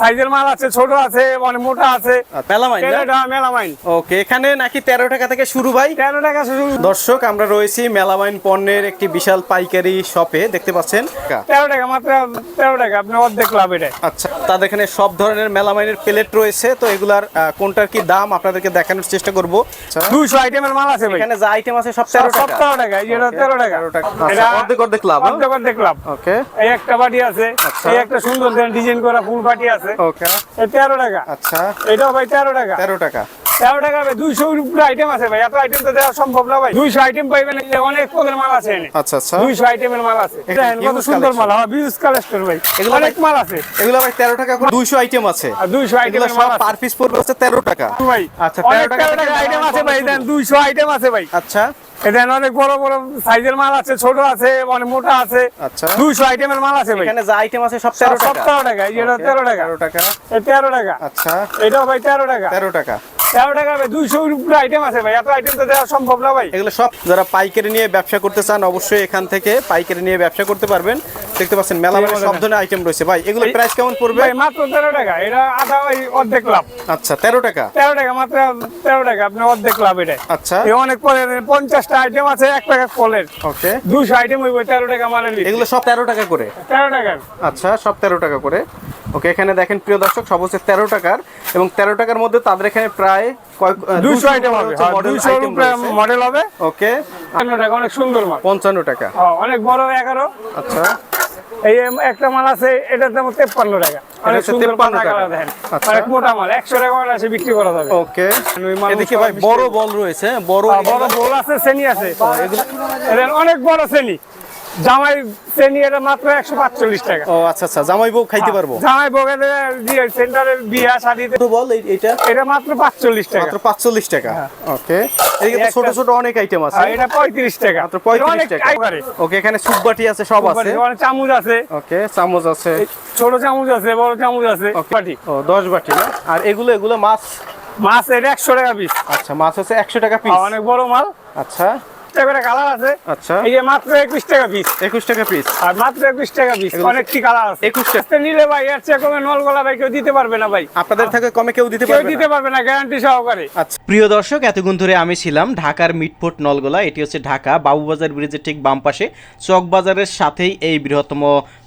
সাইজের মাল আছে ছোট আছে মানে মোটা আছে। মেলামাইন মেলামাইন ওকে এখানে নাকি তেরো টাকা থেকে শুরু ভাই? তেরো টাকা দর্শক আমরা রয়েছি মেলামাইন পণ্যের একটি বিশাল পাইকারি শপে দেখতে পাচ্ছেন? তেরো টাকা মাত্র তেরো টাকা আপনি অর্ধেক লাভ এটা আচ্ছা তাদের এখানে সব ধরনের মেলামাইনের প্লেট রয়েছে তো এগুলার কোনটার কি দাম আপনাদেরকে দেখানোর চেষ্টা করব। আচ্ছা, দুইশো আইটেমের মাল আছে এখানে যা আইটেম আছে সব তেরো টাকা। তেরো টাকা এই যেটা তেরো টাকা। এটা আচ্ছা, অর্ধেক অর্ধেক লাভ হ্যাঁ? অর্ধেক অর্ধেক লাভ। ওকে। এই একটা বাটি আছে আচ্ছা। এই একটা সুন্দর ডিজাইন করা ফুল বাটি আছে। ওকে এই তেরো টাকা। আচ্ছা। এটাও ভাই তেরো টাকা। তেরো টাকা। তেরো টাকা ভাই উপরে আইটেম আছে ভাই। এত আইটেম তো দেওয়া সম্ভব না ভাই। দুইশো আইটেম পাইবেন এই অনেক পদের মাল আছে এনে। আচ্ছা আচ্ছা। দুইশো আইটেমের মাল আছে। এটা কত সুন্দর মাল। আমার বিউজ ভাই। এগুলো অনেক মাল আছে। এগুলো ভাই তেরো টাকা করে আইটেম আছে। আর দুইশো এগুলো আইটেমের মাল পার পিস পড়বে হচ্ছে তেরো টাকা। ভাই আচ্ছা, 13 টাকা আইটেম আছে ভাই। দেন আইটেম আছে ভাই। আচ্ছা। এখানে অনেক বড় বড় সাইজের মাল আছে ছোট আছে অনেক মোটা আছে। আচ্ছা। দুইশো আইটেমের মাল আছে ভাই। এখানে যা আইটেম আছে সব তেরো টাকা। তেরো টাকা এটা তেরো টাকা। তেরো টাকা। আচ্ছা। এটাও ভাই তেরো টাকা। তেরো টাকা। তেরো টাকা ভাই দুইশো উপরে আইটেম আছে ভাই এত আইটেম তো দেওয়া সম্ভব না ভাই। এগুলো সব যারা পাইকারি নিয়ে ব্যবসা করতে চান অবশ্যই এখান থেকে পাইকারি নিয়ে ব্যবসা করতে পারবেন। দেখতে পাচ্ছেন মেলা মেলা সব ধরনের আইটেম রয়েছে। ভাই এগুলো প্রাইস কেমন পড়বে? ভাই মাত্র তেরো টাকা এটা আধা ওই অর্ধেক লাভ। আচ্ছা তেরো টাকা? তেরো টাকা মাত্র তেরো টাকা আপনি অর্ধেক লাভ এটা। আচ্ছা। অনেক পলের পঞ্চাশটা আইটেম আছে এক প্যাকেট ফলের ওকে। দুশো আইটেম হইব তেরো টাকা মানে এগুলো সব তেরো টাকা করে? তেরো টাকা। আচ্ছা সব তেরো টাকা করে। ওকে এখানে দেখেন প্রিয় দর্শক সব হচ্ছে তেরো টাকার এবং তেরো টাকার মধ্যে তাদের এখানে প্রায় দুশো আইটেম মডেল দুশো আইটেম মডেল হবে। ওকে টাকা অনেক সুন্দর পঞ্চান্ন টাকা। হ্যাঁ, অনেক বড় এগারো। আচ্ছা। এই একটা মাল আছে এটার দাম তেপ্পান্ন টাকা। অনেক হচ্ছে সুন্দর টাকা। দেখেন। আচ্ছা। অনেক মোটা মাল একশো টাকা মাল আছে বিক্রি করা যাবে। ওকে। ওই এদিকে ভাই বড় বল রয়েছে বড় হ্যাঁ, বড় বোল আছে শ্রেণি আছে। অনেক বড় শ্রেণি জামাই শ্রেণি এটা মাত্র একশো পাঁচচল্লিশ টাকা। ও আচ্ছা আচ্ছা জামাই বউ খাইতে পারব? জামাই সেন্টারের বিয়া ছোট বল এইটা? এটা মাত্র পাঁচচল্লিশ টাকা। মাত্র পাঁচচল্লিশ টাকা? ওকে এদিকে ছোট ছোট অনেক আইটেম আছে। এটা পঁয়ত্রিশ টাকা। মাত্র পঁয়ত্রিশ টাকা। ওকে এখানে সুপবাটি আছে সব আছে? চামচ আছে। ওকে চামচ আছে। ছোট চামচ আছে বড় চামচ আছে. ও দশ বাটি না? আর এগুলো এগুলো মাছ? মাছ এটা একশো টাকা পিস আচ্ছা মাছ হচ্ছে একশো টাকা পিস অনেক বড় মাল। আচ্ছা। করে কালার আছে। আচ্ছা। এই যে মাত্র একুশ টাকা পিস একুশ টাকা পিস আর মাত্র একুশ টাকা পিস অনেকটি কালার আছে। 21 টাকা। নিলে ভাই এর চেয়ে কমে নলগোলা ভাই কেউ দিতে পারবে না ভাই। আপনাদের থেকে কমে কেউ দিতে পারবে দিতে পারবে না গ্যারান্টি সহকারে। আচ্ছা। প্রিয় দর্শক এতক্ষণ ধরে আমি ছিলাম ঢাকার মিটফোর্ট নলগোলা। এটি হচ্ছে ঢাকা বাবুবাজার ব্রিজের ঠিক বাম পাশে। চক বাজারের সাথেই এই বৃহত্তম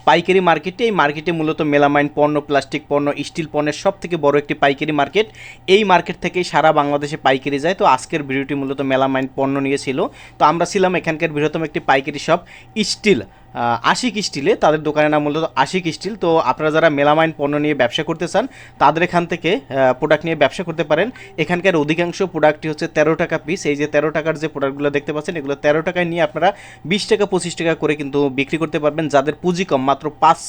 পাইকারি মার্কেটে, এই মার্কেটে মূলত মেলামাইন পণ্য, প্লাস্টিক পণ্য, স্টিল পণ্যের সব থেকে বড় একটি পাইকারি মার্কেট। এই মার্কেট থেকেই সারা বাংলাদেশে পাইকারি যায়। তো আজকের ভিডিওটি মূলত মেলামাইন পণ্য নিয়েছিল তো আমরা ছিলাম এখানকার বৃহত্তম একটি পাইকারি শপ, স্টিল। আশিক স্টিলে, তাদের দোকানের নাম মূলত আশিক স্টিল। তো আপনারা যারা মেলামাইন পণ্য নিয়ে ব্যবসা করতে চান, তাদের এখান থেকে প্রোডাক্ট নিয়ে ব্যবসা করতে পারেন। এখানকার অধিকাংশ প্রোডাক্টটি হচ্ছে তেরো টাকা পিস এই যে তেরো টাকার যে প্রোডাক্টগুলো দেখতে পাচ্ছেন, এগুলো তেরো টাকায় নিয়ে আপনারা বিশ টাকা, পঁচিশ টাকা করে কিন্তু বিক্রি করতে পারবেন। যাদের পুঁজি কম, মাত্র পাঁচ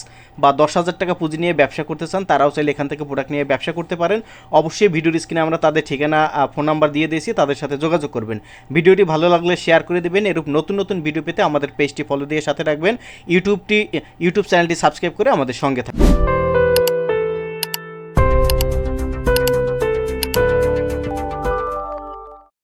বা দশ হাজার টাকা পুঁজি নিয়ে ব্যবসা করতে চান, তারাও চাইলে এখান থেকে প্রোডাক্ট নিয়ে ব্যবসা করতে পারেন। অবশ্যই ভিডিওর স্ক্রিনে আমরা তাদের ঠিকানা ফোন নাম্বার দিয়ে দিয়েছি, তাদের সাথে যোগাযোগ করবেন। ভিডিওটি ভালো লাগলে শেয়ার করে দেবেন। এরূপ নতুন নতুন ভিডিও পেতে আমাদের পেজটি ফলো দিয়ে সাথে রাখবেন ইউটিউবটি ইউটিউব চ্যানেলটি সাবস্ক্রাইব করে আমাদের সঙ্গে থাকবেন